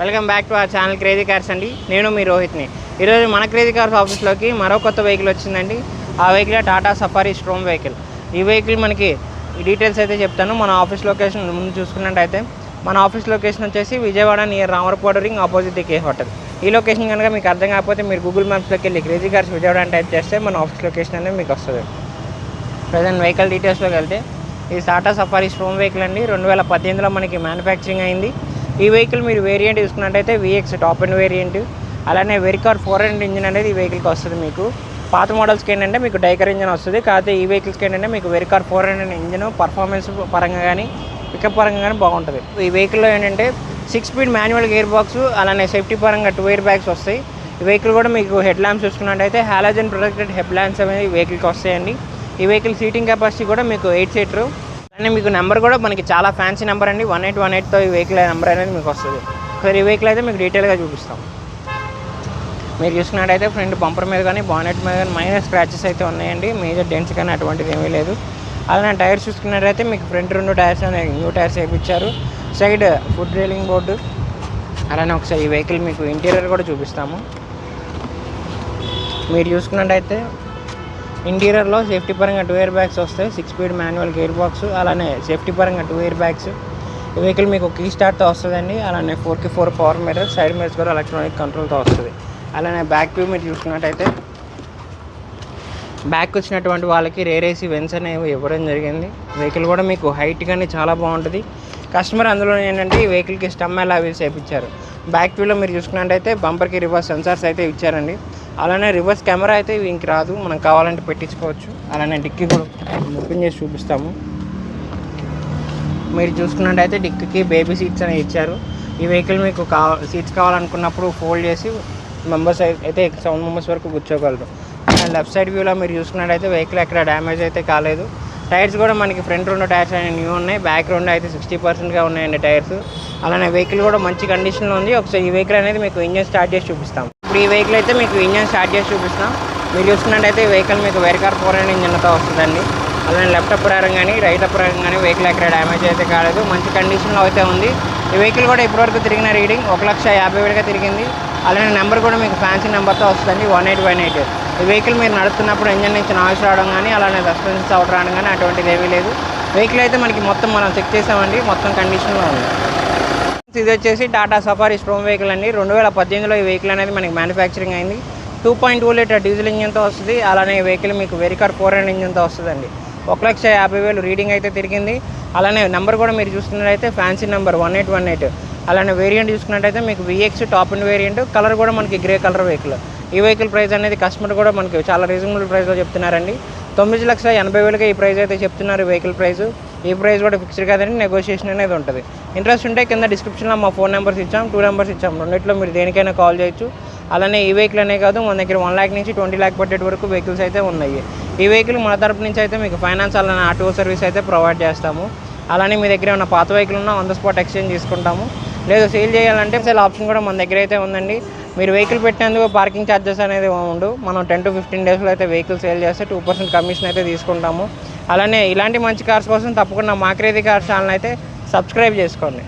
Welcome back to our channel crazy cars అండి. నేను మీ రోహిత్ని. ఈరోజు మన క్రేజీ కార్స్ ఆఫీస్లోకి మరో కొత్త వెహికల్ వచ్చిందండి. ఆ vehicle Tata Safari Storme vehicle. ఈ వెహికల్ మనకి డీటెయిల్స్ అయితే చెప్తాను. మన ఆఫీస్ లొకేషన్ ముందు చూసుకున్నట్టయితే మన ఆఫీస్ లొకేషన్ వచ్చేసి Vijayawada near Ramarapadu ring opposite K hotel. ఈ లొకేషన్ కనుక మీకు అర్థం కాకపోతే మీరు గూగుల్ మ్యాప్స్లోకి వెళ్ళి క్రేజీ కార్స్ విజయవాడ అని టైప్ చేస్తే మన ఆఫీస్ లొకేషన్ అనేది మీకు వస్తుంది. ప్రజెంట్ వెహికల్ డీటెయిల్స్లోకి వెళ్తే ఇది టాటా సఫారీ స్ట్రోమ్ వెహికల్ అండి. రెండు వేల పద్దెనిమిదిలో మనకి మ్యానుఫ్యాక్చరింగ్ అయింది. ఈ వెహికల్ మీరు వేరియంట్ చూసుకున్నట్టయితే విఎక్స్ టాప్ అండ్ వేరియంట్ అలానే వెరికార్ ఫోర్ హండ్రెడ్ ఇంజిన్ అనేది ఈ వెహికల్కి వస్తుంది మీకు. పాత మోడల్స్కి ఏంటంటే మీకు డైకర్ ఇంజిన్ వస్తుంది. కాకపోతే ఈ వెహికల్స్కి ఏంటంటే మీకు వెరికార్ ఫోర్ హండ్రెడ్ ఇంజిన్ పర్ఫార్మెన్స్ పరంగా కానీ పికప్ పరంగా కానీ బాగుంటుంది. ఈ వెహికల్లో ఏంటంటే six speed manual gear box అలానే సేఫ్టీ పరంగా టూ ఇయర్ బ్యాగ్స్ వస్తాయి. ఈ వెహికల్ కూడా మీకు హెడ్ ల్యాంప్స్ చూసుకున్నట్టయితే హాలజన్ ప్రొటెక్టెడ్ హెడ్ ల్యాంప్స్ అనేది వెహికల్కి వస్తాయండి. ఈ వెహికల్ సీటింగ్ కెపాసిటీ కూడా మీకు ఎయిట్ సీటర్ అలానే మీకు నెంబర్ కూడా మనకి చాలా ఫ్యాన్సీ నెంబర్ అండి. వన్ ఎయిట్ వన్ ఎయిట్తో ఈ వెహికల్ నెంబర్ అనేది మీకు వస్తుంది. ఒకసారి ఈ వెహికల్ అయితే మీకు డీటెయిల్గా చూపిస్తాం. మీరు చూసుకున్నట్టయితే ఫ్రంట్ బంపర్ మీద కానీ బానెట్ మీద కానీ మైనర్ స్క్రాచెస్ అయితే ఉన్నాయండి. మేజర్ డెన్స్ కానీ అటువంటిది ఏమీ లేదు. అలానే టైర్స్ చూసుకున్నట్టయితే మీకు ఫ్రంట్ రెండు టైర్స్ అనేవి న్యూ టైర్స్ వేయించారు సైడ్ ఫుడ్ రైలింగ్ బోర్డు. అలానే ఒకసారి ఈ వెహికల్ మీకు ఇంటీరియర్ కూడా చూపిస్తాము. మీరు చూసుకున్నట్టయితే ఇంటీరియర్లో సేఫ్టీ పరంగా టూ ఇయర్ బ్యాగ్స్ వస్తాయి. Six speed manual gear box అలానే సేఫ్టీ పరంగా టూ ఇయర్ బ్యాగ్స్ వెహికల్ మీకు కీ స్టార్ట్తో వస్తుందండి. అలానే ఫోర్కి four power meter side mirrors కూడా ఎలక్ట్రానిక్ కంట్రోల్తో వస్తుంది. అలానే బ్యాక్ వ్యూ మీరు చూసుకున్నట్టయితే బ్యాక్ వచ్చినటువంటి వాళ్ళకి రేరేసి వెన్స్ అనేవి ఇవ్వడం జరిగింది. వెహికల్ కూడా మీకు హైట్ కానీ చాలా బాగుంటుంది. కస్టమర్ అందులో ఏంటంటే ఈ వెహికల్కి స్టమ్ ఎలా వీల్స్ వేయించారు. బ్యాక్ వ్యూలో మీరు చూసుకున్నట్టయితే బంపర్కి రివర్స్ సెన్సార్స్ అయితే ఇచ్చారండి. అలానే రివర్స్ కెమెరా అయితే ఇంక రాదు. మనం కావాలంటే పెట్టించుకోవచ్చు. అలానే డిక్కీ కూడా ఓపెన్ చేసి చూపిస్తాము. మీరు చూసుకున్నట్టయితే డిక్కీకి బేబీ సీట్స్ అనేవి ఇచ్చారు. ఈ వెహికల్ మీకు కావా సీట్స్ కావాలనుకున్నప్పుడు ఫోల్డ్ చేసి మెంబర్స్ అయితే సెవెన్ మెంబర్స్ వరకు కూర్చోగలరు. అండ్ లెఫ్ట్ సైడ్ వ్యూలో మీరు చూసుకున్నట్టయితే వెహికల్ ఎక్కడ డ్యామేజ్ అయితే కాలేదు. టైర్స్ కూడా మనకి ఫ్రంట్ రెండు టైర్స్ అనేవి న్యూ ఉన్నాయి. బ్యాక్ రెండు అయితే సిక్స్టీ పర్సెంట్గా ఉన్నాయండి టైర్స్. అలానే వెహికల్ కూడా మంచి కండిషన్లో ఉంది. ఒకసారి ఈ వెహికల్ అనేది మీకు ఇంజన్ స్టార్ట్ చేసి చూపిస్తాం ఇప్పుడు ఈ వెహికల్ అయితే మీకు ఇంజన్ స్టార్ట్ చేసి చూపిస్తాం. మీరు చూసుకున్నట్టయితే ఈ వెహికల్ మీకు వెరికార్ ఫోర్ అండ్ ఇంజన్తో వస్తుందండి. అలానే లెఫ్ట్ అప్రారం కానీ రైట్ అప్రారం కానీ వెహికల్ ఎక్కడ డ్యామేజ్ అయితే కాలేదు. మంచి కండిషన్లో అయితే ఉంది. ఈ వెహికల్ కూడా ఇప్పటివరకు తిరిగిన రీడింగ్ ఒక లక్ష యాభై వేలుగా తిరిగింది. అలానే నెంబర్ కూడా మీకు ఫ్యాన్సీ నెంబర్తో వస్తుంది వన్ ఎయిట్ వన్ ఎయిట్ ఈ వెహికల్ మీరు నడుస్తున్నప్పుడు ఇంజన్ నుంచి నాయిస్ రావడం కానీ అలానే సస్పెన్సెస్ అవుట్ రావడం కానీ అటువంటిది ఏమీ లేదు. వెహికల్ అయితే మనకి మొత్తం మనం చెక్ చేసామండి. మొత్తం కండిషన్లో ఉంది. ఇది వచ్చేసి టాటా సఫారీ స్ట్రోమ్ వెహికల్ అండి. రెండు వేల పద్దెనిమిదిలో ఈ వెహికల్ అనేది మనకి మ్యానుఫ్యాక్చరింగ్ అయింది. Two point two litre diesel ఇంజన్తో వస్తుంది. అలానే ఈ వెహికల్ మీకు వెరికార్ ఫోర్ హండ్రెడ్ ఇంజన్తో వస్తుందండి. ఒక లక్ష యాభై వేలు రీడింగ్ అయితే తిరిగింది. అలానే నెంబర్ కూడా మీరు చూసుకున్నట్లయితే fancy number one eight one eight అలానే వేరియంట్ చూసుకున్నట్టయితే మీకు VX top and variant colour కూడా మనకి గ్రే కలర్ వెహికల్ ఈ వెహికల్ ప్రైస్ అనేది కస్టమర్ కూడా మనకి చాలా రీజనబుల్ ప్రైస్లో చెప్తున్నారండి. తొమ్మిది లక్షల ఎనభై వేలుగా ఈ ప్రైస్ అయితే చెప్తున్నారు వెహికల్ ప్రైస్ ఈ ప్రైస్ కూడా ఫిక్స్డ్ కాదండి నెగోషియేషన్ అనేది ఉంటుంది. ఇంట్రెస్ట్ ఉంటే కింద డిస్క్రిప్షన్లో మా ఫోన్ నెంబర్స్ ఇచ్చాం టూ నెంబర్స్ ఇచ్చాం. రెండిట్లో మీరు దేనికైనా కాల్ చేయొచ్చు. అలానే ఈ వెహికల్ అనే కాదు మన దగ్గర వన్ ల్యాక్ నుంచి ట్వంటీ ల్యాక్ పట్టేటి వరకు వెహికల్స్ అయితే ఉన్నాయి. ఈ వెహికల్ మన తరపు నుంచి అయితే మీకు ఫైనాన్స్ అలానే ఆర్టీఓ సర్వీస్ అయితే ప్రొవైడ్ చేస్తాము. అలానే మీ దగ్గర ఉన్న పాత వెహికల్ ఉన్న ఆన్ ద స్పాట్ ఎక్స్చేంజ్ తీసుకుంటాము. లేదు సేల్ చేయాలంటే సేల్ ఆప్షన్ కూడా మన దగ్గర అయితే ఉందండి. మీరు వెహికల్ పెట్టినందుకు పార్కింగ్ ఛార్జెస్ అనేది ఉండు. మనం టెన్ టు ఫిఫ్టీన్ డేస్లో అయితే వెహికల్ సేల్ చేస్తే టూ పర్సెంట్ కమిషన్ అయితే తీసుకుంటాము. అలానే ఇలాంటి మంచి కార్స్ కోసం తప్పకుండా మాక్రేది కార్ ఛానల్ అయితే సబ్స్క్రైబ్ చేసుకోండి.